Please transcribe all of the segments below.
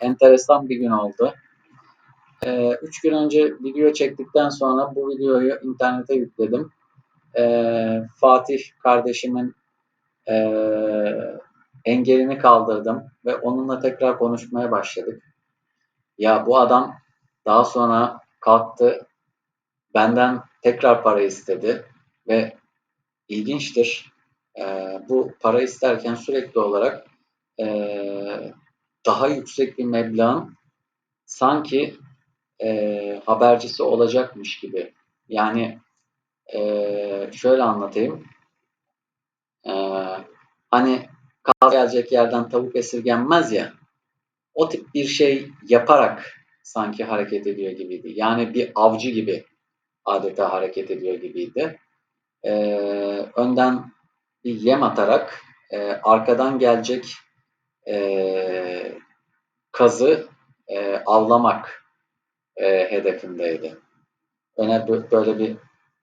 enteresan bir gün oldu. Ee, üç gün önce video çektikten sonra bu videoyu internete yükledim. Ee, Fatih kardeşimin e, engelini kaldırdım ve onunla tekrar konuşmaya başladık. Ya bu adam daha sonra kalktı, benden tekrar para istedi ve ilginçtir. E, bu para isterken sürekli olarak e, daha yüksek bir meblağın sanki e, habercisi olacakmış gibi. Yani e, şöyle anlatayım. E, hani kaz gelecek yerden tavuk esirgenmez ya. O tip bir şey yaparak sanki hareket ediyor gibiydi. Yani bir avcı gibi adeta hareket ediyor gibiydi. E, önden bir yem atarak e, arkadan gelecek e, kazı e, avlamak e, hedefindeydi. Öne böyle bir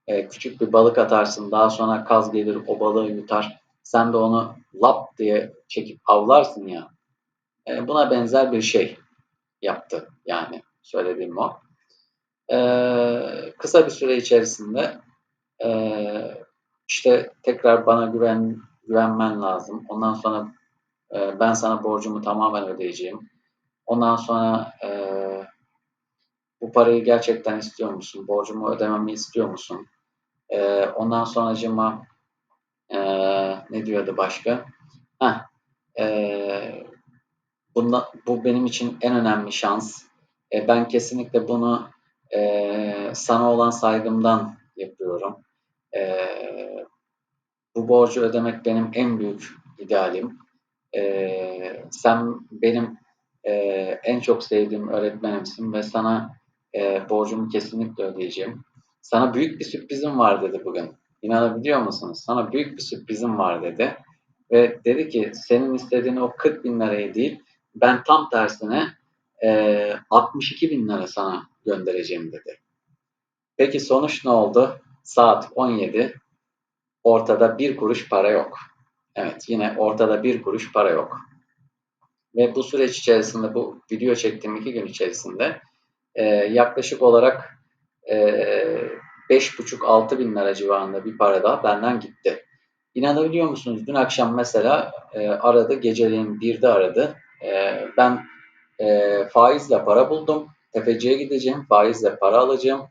e, küçük bir balık atarsın, daha sonra kaz gelir o balığı yutar. Sen de onu lap diye çekip avlarsın ya. E, buna benzer bir şey yaptı yani söylediğim o. E, kısa bir süre içerisinde e, işte tekrar bana güven güvenmen lazım. Ondan sonra e, ben sana borcumu tamamen ödeyeceğim. Ondan sonra e, bu parayı gerçekten istiyor musun? Borcumu ödememi istiyor musun? E, ondan sonracıma e, ne diyordu başka? Heh, e, bunda, bu benim için en önemli şans. E, ben kesinlikle bunu e, sana olan saygımdan yapıyorum. E, bu borcu ödemek benim en büyük idealim. E, sen benim e, en çok sevdiğim öğretmenimsin ve sana e, borcumu kesinlikle ödeyeceğim. Sana büyük bir sürprizim var dedi bugün. İnanabiliyor musunuz? Sana büyük bir sürprizim var dedi. Ve dedi ki senin istediğin o 40 bin lirayı değil ben tam tersine e, 62 bin lira sana göndereceğim dedi. Peki sonuç ne oldu? Saat 17 ortada bir kuruş para yok. Evet yine ortada bir kuruş para yok. Ve bu süreç içerisinde bu video çektiğim iki gün içerisinde e, yaklaşık olarak e, 5,5-6 bin lira civarında bir para daha benden gitti. İnanabiliyor musunuz? Dün akşam mesela e, aradı, geceleyin birde aradı. E, ben e, faizle para buldum. Tefeciye gideceğim, faizle para alacağım.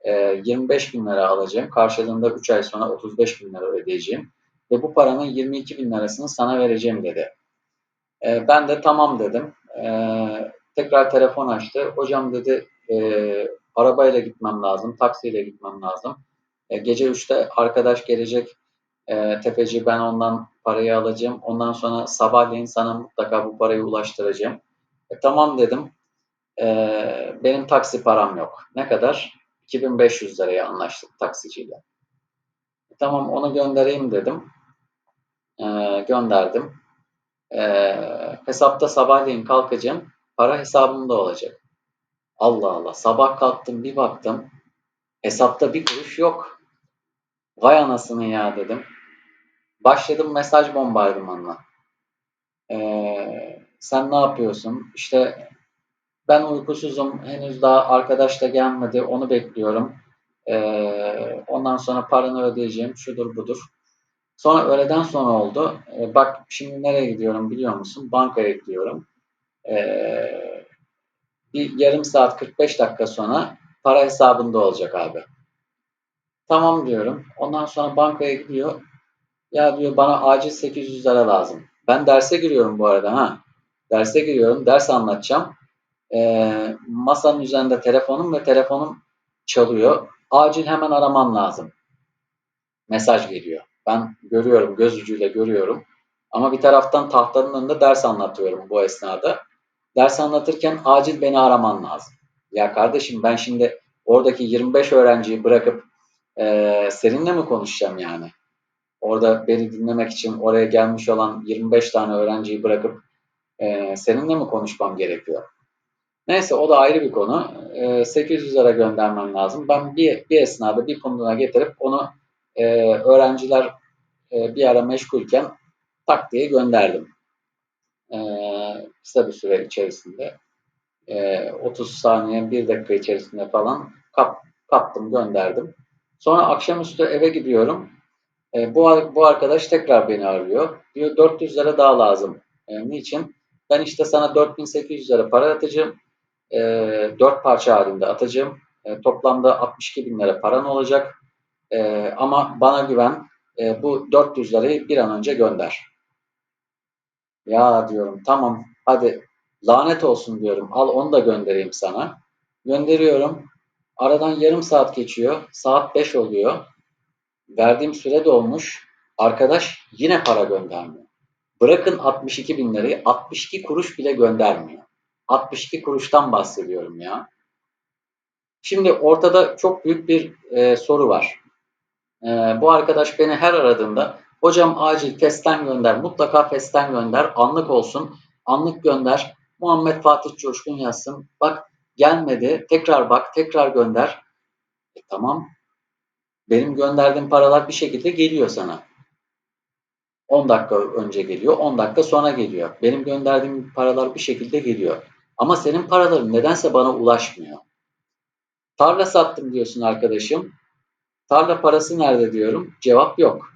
E, 25 bin lira alacağım. Karşılığında 3 ay sonra 35 bin lira ödeyeceğim. Ve bu paranın 22 bin lirasını sana vereceğim dedi. E, ben de tamam dedim. E, tekrar telefon açtı. Hocam dedi e, arabayla gitmem lazım, taksiyle gitmem lazım. E, gece 3'te arkadaş gelecek e, tefeci ben ondan parayı alacağım. Ondan sonra sabahleyin sana mutlaka bu parayı ulaştıracağım. E, tamam dedim. E, benim taksi param yok. Ne kadar? 2500 liraya anlaştık taksiciyle. E, tamam onu göndereyim dedim. E, gönderdim. E, hesapta sabahleyin kalkacağım. Para hesabımda olacak. Allah Allah. Sabah kalktım bir baktım. Hesapta bir kuruş yok. Vay anasını ya dedim. Başladım mesaj bombardımanla. Ee, sen ne yapıyorsun? İşte ben uykusuzum. Henüz daha arkadaş da gelmedi. Onu bekliyorum. Ee, ondan sonra paranı ödeyeceğim. Şudur budur. Sonra öğleden sonra oldu. Ee, bak şimdi nereye gidiyorum biliyor musun? Bankaya gidiyorum. Ee, bir yarım saat 45 dakika sonra para hesabında olacak abi. Tamam diyorum. Ondan sonra bankaya gidiyor. Ya diyor bana acil 800 lira lazım. Ben derse giriyorum bu arada ha. Derse giriyorum. Ders anlatacağım. Ee, masanın üzerinde telefonum ve telefonum çalıyor. Acil hemen araman lazım. Mesaj geliyor. Ben görüyorum, göz ucuyla görüyorum. Ama bir taraftan tahtanın önünde ders anlatıyorum bu esnada. Ders anlatırken acil beni araman lazım. Ya kardeşim ben şimdi oradaki 25 öğrenciyi bırakıp e, seninle mi konuşacağım yani? Orada beni dinlemek için oraya gelmiş olan 25 tane öğrenciyi bırakıp e, seninle mi konuşmam gerekiyor? Neyse o da ayrı bir konu. E, 800 lira göndermem lazım. Ben bir, bir esnada bir punduna getirip onu e, öğrenciler e, bir ara meşgulken tak diye gönderdim. E, kısa bir süre içerisinde. e, 30 saniye 1 dakika içerisinde falan kap, kaptım gönderdim. Sonra akşamüstü eve gidiyorum. E, bu, bu arkadaş tekrar beni arıyor. Diyor 400 lira daha lazım. E, niçin? Ben işte sana 4800 lira para atacağım. E, 4 parça halinde atacağım. E, toplamda 62 bin lira paran olacak. E, ama bana güven. E, bu 400 lirayı bir an önce gönder. Ya diyorum tamam hadi lanet olsun diyorum. Al onu da göndereyim sana. Gönderiyorum. Aradan yarım saat geçiyor. Saat 5 oluyor. Verdiğim süre dolmuş. Arkadaş yine para göndermiyor. Bırakın 62 bin lirayı 62 kuruş bile göndermiyor. 62 kuruştan bahsediyorum ya. Şimdi ortada çok büyük bir e, soru var. E, bu arkadaş beni her aradığında hocam acil festen gönder, mutlaka festen gönder, anlık olsun, anlık gönder. Muhammed Fatih Coşkun yazsın. Bak gelmedi, tekrar bak, tekrar gönder. E, tamam, benim gönderdiğim paralar bir şekilde geliyor sana. 10 dakika önce geliyor, 10 dakika sonra geliyor. Benim gönderdiğim paralar bir şekilde geliyor. Ama senin paraların nedense bana ulaşmıyor. Tarla sattım diyorsun arkadaşım. Tarla parası nerede diyorum. Cevap yok.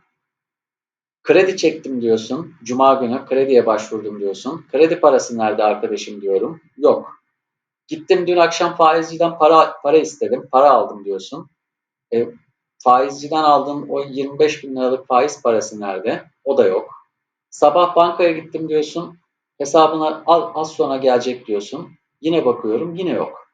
Kredi çektim diyorsun. Cuma günü krediye başvurdum diyorsun. Kredi parası nerede arkadaşım diyorum. Yok. Gittim dün akşam faizciden para para istedim. Para aldım diyorsun. E, faizciden aldığın o 25 bin liralık faiz parası nerede? O da yok. Sabah bankaya gittim diyorsun. Hesabına az sonra gelecek diyorsun. Yine bakıyorum yine yok.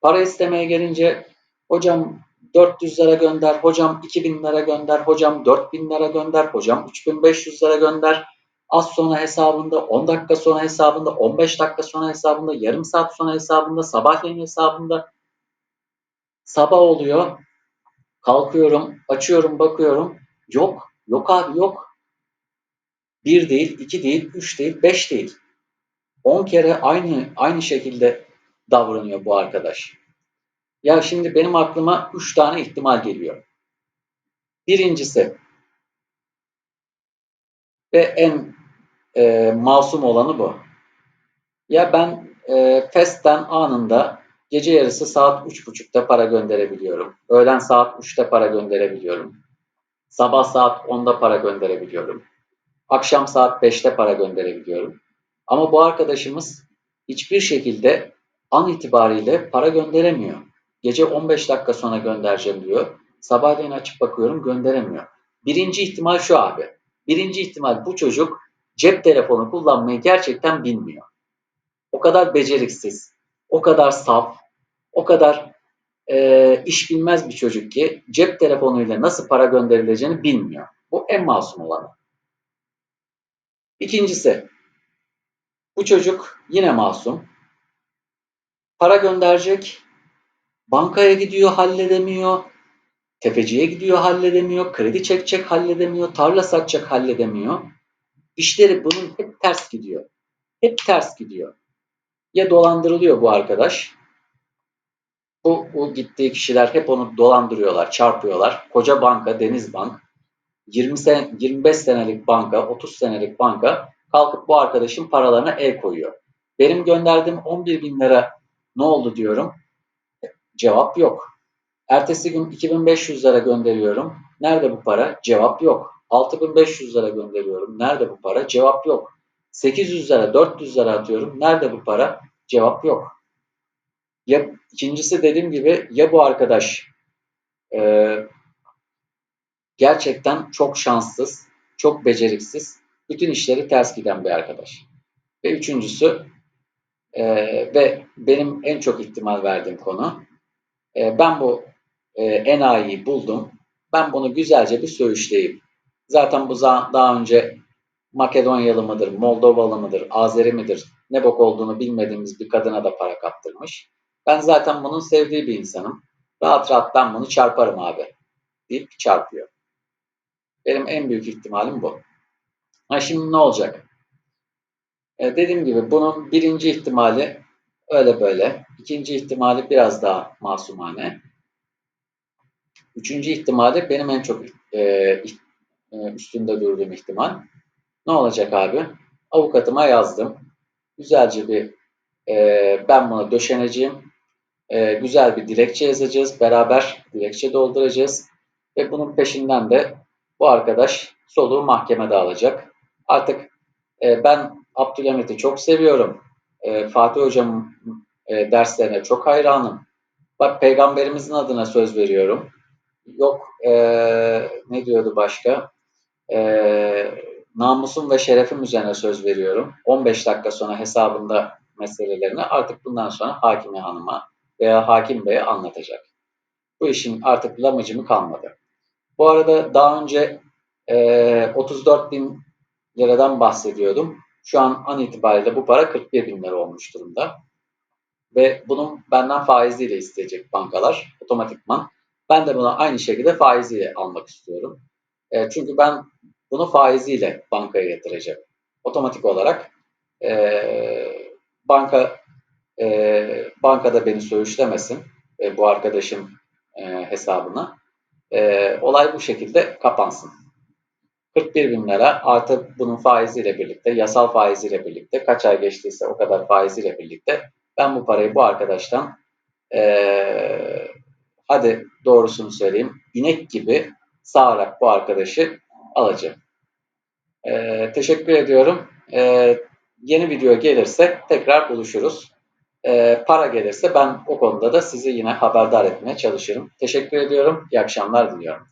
Para istemeye gelince hocam 400 lira gönder, hocam 2000 lira gönder, hocam 4000 lira gönder, hocam 3500 lira gönder. Az sonra hesabında, 10 dakika sonra hesabında, 15 dakika sonra hesabında, yarım saat sonra hesabında, sabahleyin hesabında. Sabah oluyor. Kalkıyorum, açıyorum, bakıyorum. Yok, yok abi yok. Bir değil, iki değil, üç değil, beş değil. On kere aynı aynı şekilde davranıyor bu arkadaş. Ya şimdi benim aklıma üç tane ihtimal geliyor. Birincisi ve en e, masum olanı bu. Ya ben e, FES'ten anında gece yarısı saat 3.30'da para gönderebiliyorum. Öğlen saat 3'te para gönderebiliyorum. Sabah saat 10'da para gönderebiliyorum. Akşam saat 5'te para gönderebiliyorum. Ama bu arkadaşımız hiçbir şekilde an itibariyle para gönderemiyor. Gece 15 dakika sonra göndereceğim diyor. Sabahleyin açıp bakıyorum gönderemiyor. Birinci ihtimal şu abi. Birinci ihtimal bu çocuk cep telefonu kullanmayı gerçekten bilmiyor. O kadar beceriksiz, o kadar saf, o kadar e, iş bilmez bir çocuk ki cep telefonuyla nasıl para gönderileceğini bilmiyor. Bu en masum olanı. İkincisi, bu çocuk yine masum. Para gönderecek, bankaya gidiyor halledemiyor, tefeciye gidiyor halledemiyor, kredi çekecek halledemiyor, tarla satacak halledemiyor. İşleri bunun hep ters gidiyor. Hep ters gidiyor. Ya dolandırılıyor bu arkadaş. Bu, bu gittiği kişiler hep onu dolandırıyorlar, çarpıyorlar. Koca banka, Denizbank, 20 sene, 25 senelik banka, 30 senelik banka kalkıp bu arkadaşın paralarına el koyuyor. Benim gönderdiğim 11 bin lira ne oldu diyorum. Cevap yok. Ertesi gün 2500 lira gönderiyorum. Nerede bu para? Cevap yok. 6500 lira gönderiyorum. Nerede bu para? Cevap yok. 800 lira, 400 lira atıyorum. Nerede bu para? Cevap yok. Ya ikincisi dediğim gibi ya bu arkadaş e, gerçekten çok şanssız, çok beceriksiz, bütün işleri ters giden bir arkadaş. Ve üçüncüsü e, ve benim en çok ihtimal verdiğim konu e, ben bu e, enayiyi buldum. Ben bunu güzelce bir söğüşleyeyim. Zaten bu daha önce Makedonyalı mıdır, Moldovalı mıdır, Azeri midir, ne bok olduğunu bilmediğimiz bir kadına da para kaptırmış. Ben zaten bunun sevdiği bir insanım. Rahat rahat ben bunu çarparım abi deyip çarpıyor. Benim en büyük ihtimalim bu. Ha şimdi ne olacak? E, dediğim gibi bunun birinci ihtimali öyle böyle. İkinci ihtimali biraz daha masumane. Üçüncü ihtimali benim en çok e, e, üstünde durduğum ihtimal. Ne olacak abi? Avukatıma yazdım. Güzelce bir Ee, ben buna döşeneceğim. Ee, güzel bir dilekçe yazacağız. Beraber dilekçe dolduracağız. Ve bunun peşinden de bu arkadaş soluğu mahkemede alacak. Artık e, ben Abdülhamit'i çok seviyorum. E, Fatih Hocam'ın e, derslerine çok hayranım. Bak peygamberimizin adına söz veriyorum. Yok e, ne diyordu başka? E, namusum ve şerefim üzerine söz veriyorum. 15 dakika sonra hesabında meselelerini artık bundan sonra hakime hanıma veya hakim beye anlatacak. Bu işin artık lamıcımı kalmadı. Bu arada daha önce e, 34 bin liradan bahsediyordum. Şu an an itibariyle bu para 41 bin lira olmuş durumda. Ve bunun benden faiziyle isteyecek bankalar otomatikman. Ben de buna aynı şekilde faiziyle almak istiyorum. E, çünkü ben bunu faiziyle bankaya yatıracağım. Otomatik olarak e, banka e, bankada beni söğüşlemesin e, bu arkadaşın e, hesabına. E, olay bu şekilde kapansın. 41 bin lira artı bunun faiziyle birlikte, yasal faiziyle birlikte, kaç ay geçtiyse o kadar faiziyle birlikte ben bu parayı bu arkadaştan ee, hadi doğrusunu söyleyeyim inek gibi sağarak bu arkadaşı alacağım. Ee, teşekkür ediyorum. Ee, yeni video gelirse tekrar buluşuruz. Ee, para gelirse ben o konuda da sizi yine haberdar etmeye çalışırım. Teşekkür ediyorum. İyi akşamlar diliyorum.